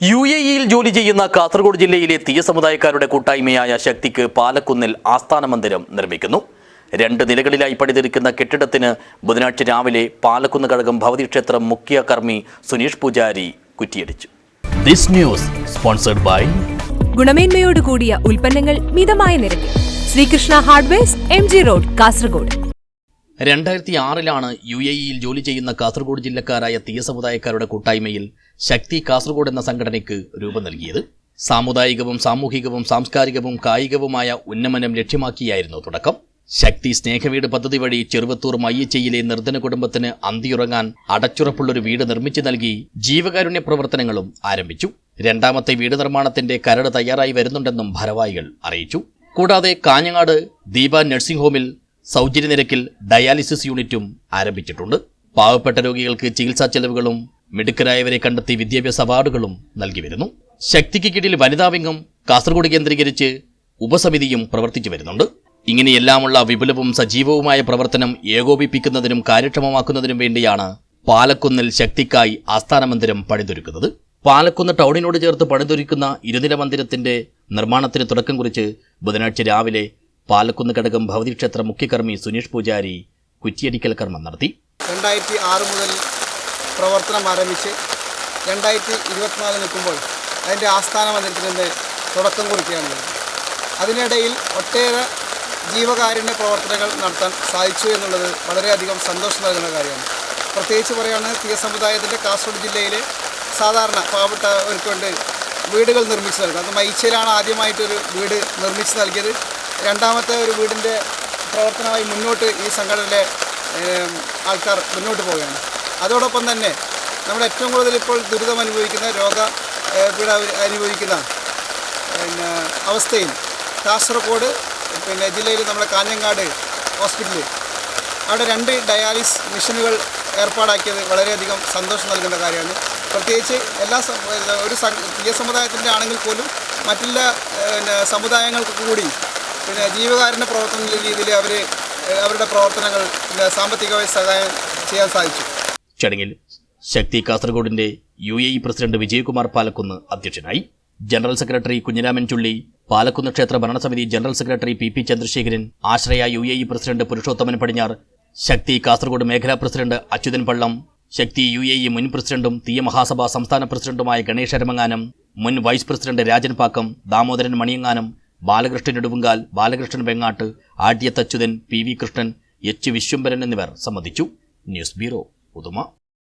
U A ഇയിൽ ജോലി ചെയ്യുന്ന കാസർഗോഡ് ജില്ലയിലെ തീയ സമുദായക്കാരുടെ കൂട്ടായ്മയായ ശക്തിക്ക് പാലക്കുന്നിൽ ആസ്ഥാന മന്ദിരം നിർമ്മിക്കുന്നു. രണ്ട് നിലകളിലായി പണിതിരിക്കുന്ന കെട്ടിടത്തിന് ബുധനാഴ്ച രാവിലെ പാലക്കുന്ന് കഴകം ഭവതി ക്ഷേത്രം മുഖ്യ കർമ്മി സുനീഷ് പൂജാരി കുറ്റിയടിച്ചു. ദിസ് ന്യൂസ് സ്പോൺസർഡ് ബൈ ഗുണമേന്മയോട് കൂടിയ ഉൽപ്പന്നങ്ങൾ മിതമായ നിരക്കിൽ. Sreekrishna hardware M G road Kasaragod. രണ്ടായിരത്തി ആറിലാണ് യു എ ഇയിൽ ജോലി ചെയ്യുന്ന കാസർഗോഡ് ജില്ലക്കാരായ തീയ സമുദായക്കാരുടെ കൂട്ടായ്മയിൽ ശക്തി കാസർഗോഡ് എന്ന സംഘടനയ്ക്ക് രൂപം നൽകിയത്. സാമുദായികവും സാമൂഹികവും സാംസ്കാരികവും കായികവുമായ ഉന്നമനം ലക്ഷ്യമാക്കിയായിരുന്നു തുടക്കം. ശക്തി സ്നേഹവീട് പദ്ധതി വഴി ചെറുവത്തൂർ മയ്യച്ചയിലെ നിർധന കുടുംബത്തിന് അന്തിയുറങ്ങാൻ അടച്ചുറപ്പുള്ളൊരു വീട് നിർമ്മിച്ചു നൽകി ജീവകാരുണ്യ പ്രവർത്തനങ്ങളും ആരംഭിച്ചു. രണ്ടാമത്തെ വീട് നിർമ്മാണത്തിന്റെ കരട് തയ്യാറായി വരുന്നുണ്ടെന്നും ഭാരവാഹികൾ അറിയിച്ചു. കൂടാതെ കാഞ്ഞങ്ങാട് ദീപ നഴ്സിംഗ് ഹോമിൽ സൗജന്യ നിരക്കിൽ ഡയാലിസിസ് യൂണിറ്റും ആരംഭിച്ചിട്ടുണ്ട്. പാവപ്പെട്ട രോഗികൾക്ക് ചികിത്സാ ചെലവുകളും മിടുക്കരായവരെ കണ്ടെത്തി വിദ്യാഭ്യാസ അവാർഡുകളും നൽകി വരുന്നു. ശക്തിക്ക് കീഴിൽ വനിതാ വിംഗം കാസർഗോഡ് കേന്ദ്രീകരിച്ച് ഉപസമിതിയും പ്രവർത്തിച്ചു വരുന്നുണ്ട്. ഇങ്ങനെയെല്ലാമുള്ള വിപുലവും സജീവവുമായ പ്രവർത്തനം ഏകോപിപ്പിക്കുന്നതിനും കാര്യക്ഷമമാക്കുന്നതിനും വേണ്ടിയാണ് പാലക്കുന്നിൽ ശക്തിക്കായി ആസ്ഥാന മന്ദിരം പണിതൊരുക്കുന്നത്. പാലക്കുന്ന് ടൗണിനോട് ചേർത്ത് പണിതൊരുക്കുന്ന ഇരുനില മന്ദിരത്തിന്റെ നിർമ്മാണത്തിന് തുടക്കം കുറിച്ച് ബുധനാഴ്ച രാവിലെ പാലക്കുന്ന് ഘടകം ഭവതി ക്ഷേത്ര മുഖ്യകർമ്മി സുനീഷ് പൂജാരി കുറ്റിയടിക്കൽ കർമ്മം നടത്തി. രണ്ടായിരത്തി ആറ് മുതൽ പ്രവർത്തനം ആരംഭിച്ച് രണ്ടായിരത്തി ഇരുപത്തിനാല് നിൽക്കുമ്പോൾ അതിന്റെ ആസ്ഥാന മന്ദിരത്തിന്റെ തുടക്കം കുറിക്കുകയാണ്. അതിനിടയിൽ ഒട്ടേറെ ജീവകാരുണ്യ പ്രവർത്തനങ്ങൾ നടത്താൻ സാധിച്ചു എന്നുള്ളത് വളരെയധികം സന്തോഷം നൽകുന്ന കാര്യമാണ്. പ്രത്യേകിച്ച് പറയുകയാണെങ്കിൽ തീയ സമുദായത്തിന്റെ കാസർഗോഡ് ജില്ലയിലെ സാധാരണ പാവപ്പെട്ടവർക്ക് വേണ്ടി വീടുകൾ നിർമ്മിച്ചു നൽകുന്നത്. അത് മൈച്ചയിലാണ് ആദ്യമായിട്ടൊരു വീട് നിർമ്മിച്ചു നൽകിയത്. രണ്ടാമത്തെ ഒരു വീടിന്റെ പ്രവർത്തനമായി മുന്നോട്ട് ഈ സംഘടനയിലെ ആൾക്കാർ മുന്നോട്ട് പോവുകയാണ്. അതോടൊപ്പം തന്നെ നമ്മുടെ ഏറ്റവും കൂടുതൽ ഇപ്പോൾ ദുരിതം അനുഭവിക്കുന്ന രോഗ പീഡ അനുഭവിക്കുന്ന പിന്നെ അവസ്ഥയിൽ കാസർഗോഡ് പിന്നെ ജില്ലയിൽ നമ്മുടെ കാഞ്ഞങ്ങാട് ഹോസ്പിറ്റലിൽ അവിടെ രണ്ട് ഡയാലിസ് മെഷീനുകൾ ഏർപ്പാടാക്കിയത് വളരെയധികം സന്തോഷം നൽകുന്ന കാര്യമാണ്. പ്രത്യേകിച്ച് എല്ലാ ഒരു തീയ സമുദായത്തിന്റെ ആണെങ്കിൽ പോലും പിന്നെ സമുദായങ്ങൾക്ക് കൂടി പിന്നെ ജീവകാരുണ്യ പ്രവർത്തന രീതിയിൽ അവർ അവരുടെ പ്രവർത്തനങ്ങൾ സാമ്പത്തികമായി സഹായം ചെയ്യാൻ സാധിച്ചു. ചടങ്ങിൽ ശക്തി കാസർഗോഡിന്റെ U A E president Vijayakumar Palakkunnu അധ്യക്ഷനായി ജനറൽ സെക്രട്ടറി കുഞ്ഞിരാമൻ ചുള്ളി പാലക്കുന്ന് ക്ഷേത്ര ഭരണസമിതി general secretary P P Chandrasekharan Ashraya U A E president Purushothaman Padinjar Shakti Kasaragod മേഖലാ president Achuthan Pallam Shakti U A E മുൻ പ്രസിഡന്റും തീയ മഹാസഭ സംസ്ഥാന പ്രസിഡന്റുമായ ഗണേശ് അരമങ്ങാനം മുൻ vice president Rajan Pakkam Damodaran മണിയങ്ങാനം Balakrishnan Neduvungal Balakrishnan Vengatt Adiyath Achuthan P V Krishnan H Vishwambharan എന്നിവർ സംബന്ധിച്ചു. News bureau Uduma.